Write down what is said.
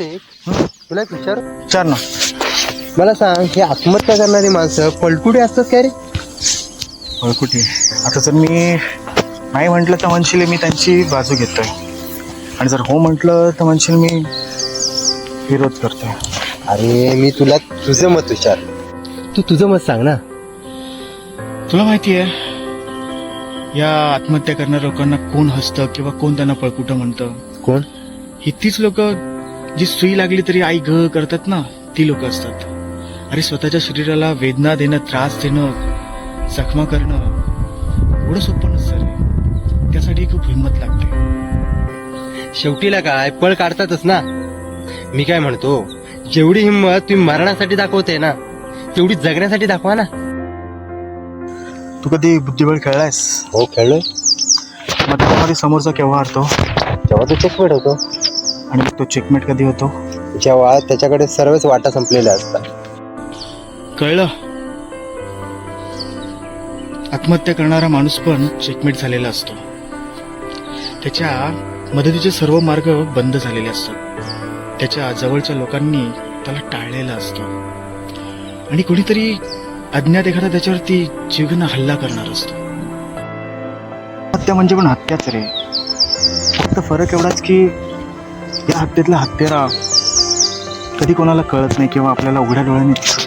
तुला एक विचार. विचार ना. मला सांग हे आत्महत्या करणारी माणसं पलटुडे असतात काय रे? कुठे आता जर मी नाही म्हटलं तर म्हणशील मी त्यांची बाजू घेतोय. आणि जर हो म्हटलं तर म्हणशील मी विरोध करतोय. अरे मी तुला तुझं मत विचार तू तुझं मत सांग ना. तुला माहिती आहे या आत्महत्या करणाऱ्या लोकांना कोण हसतं किंवा कोण त्यांना पळकुटं म्हणतं? कोण? ही तीच लोक जी सुई लागली तरी आई घ करतात ना ती लोक असतात. अरे स्वतःच्या शरीराला वेदना देणं त्रास देणं जखमा करणं एवढं सोपं नसतं रे. त्यासाठी खूप हिंमत लागते. शेवटीला काय? पळ काढतातच ना. मी काय म्हणतो जेवढी हिंमत तुम्ही मरणासाठी दाखवते ना तेवढी जगण्यासाठी दाखवा ना. तू कधी बुद्धिबळ खेळलायस? हो खेळलोय. मग त्यामध्ये समोरचा केव्हा हरतो? जेव्हा तो चेकमेट होतो आणि मग तो चेकमेट कधी होतो? जेव्हा त्याच्याकडे सर्वच वाटा संपलेल्या असतात. कळलं. आत्महत्या करणारा माणूस पण चेकमेट झालेला असतो. त्याच्या मदतीचे सर्व मार्ग बंद झालेले असतात. त्याच्या जवळच्या लोकांनी त्याला टाळलेलं असतं. आणि कोणीतरी अज्ञात एखादा त्याच्यावरती जीवघेणा हल्ला करणार असतो. हत्या म्हणजे पण हत्याच रे. फक्त फरक एवढाच की या हत्येतला हत्यारा कधी कोणाला कळत नाही किंवा आपल्याला उघड्या डोळ्याने दिसत